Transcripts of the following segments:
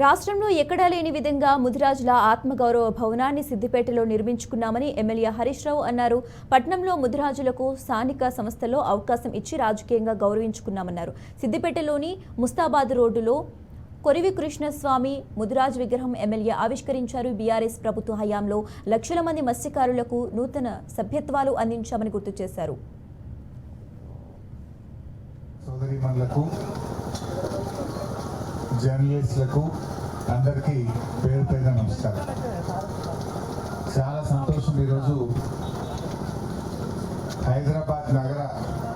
రాష్ట్రంలో ఎక్కడా లేని విధంగా ముదిరాజుల ఆత్మగౌరవ భవనాన్ని సిద్దిపేటలో నిర్మించుకున్నామని ఎమ్మెల్యే హరీష్ రావు అన్నారు. పట్నంలో ముదిరాజులకు స్థానిక సంస్థల్లో అవకాశం ఇచ్చి రాజకీయంగా గౌరవించుకున్నామన్నారు. సిద్దిపేటలోని ముస్తాబాద్ రోడ్డులో కొరివి కృష్ణస్వామి ముదిరాజు విగ్రహం ఎమ్మెల్యే ఆవిష్కరించారు. బీఆర్ఎస్ ప్రభుత్వ హయాంలో లక్షల మంది మత్స్యకారులకు నూతన సభ్యత్వాలు అందించామని గుర్తు చేశారు. జర్నలిస్టులకు అందరికీ పేరు పేరున నమస్కారం. చాలా సంతోషం ఈరోజు హైదరాబాద్ నగర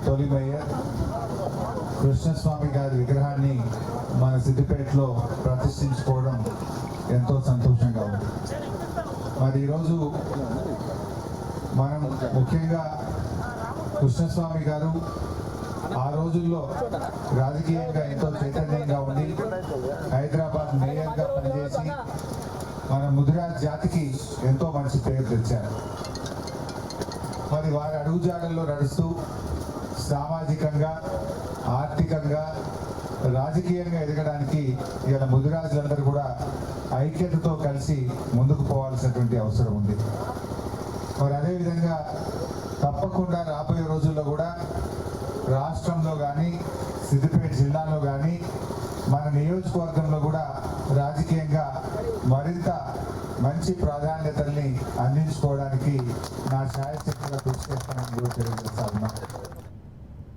తొలి మేయర్ కృష్ణస్వామి గారి విగ్రహాన్ని మన సిద్దిపేటలో ప్రతిష్ఠించుకోవడం ఎంతో సంతోషంగా ఉంది. మరి ఈరోజు మనం ముఖ్యంగా కృష్ణస్వామి గారు ఆ రోజుల్లో రాజకీయంగా ఎంతో చైతన్యంగా ఉండి హైదరాబాద్ మేయర్గా పనిచేసి మన ముదిరాజ్ జాతికి ఎంతో మంచి పేరు తెచ్చారు. మరి వారి అడుగుజాడల్లో నడుస్తూ సామాజికంగా ఆర్థికంగా రాజకీయంగా ఎదగడానికి ఇలా ముదిరాజులందరూ కూడా ఐక్యతతో కలిసి ముందుకు పోవాల్సినటువంటి అవసరం ఉంది. మరి అదేవిధంగా తప్పకుండా రాబోయే రోజుల్లో కూడా రాష్ట్రంలో కానీ సిద్దిపేట జిల్లాలో కానీ మన నియోజకవర్గంలో కూడా రాజకీయంగా మరింత మంచి ప్రాధాన్యతల్ని అందించుకోవడానికి నా ఛాయశక్తిగా కృషి చేస్తానని కూడా తెలియజేస్తాను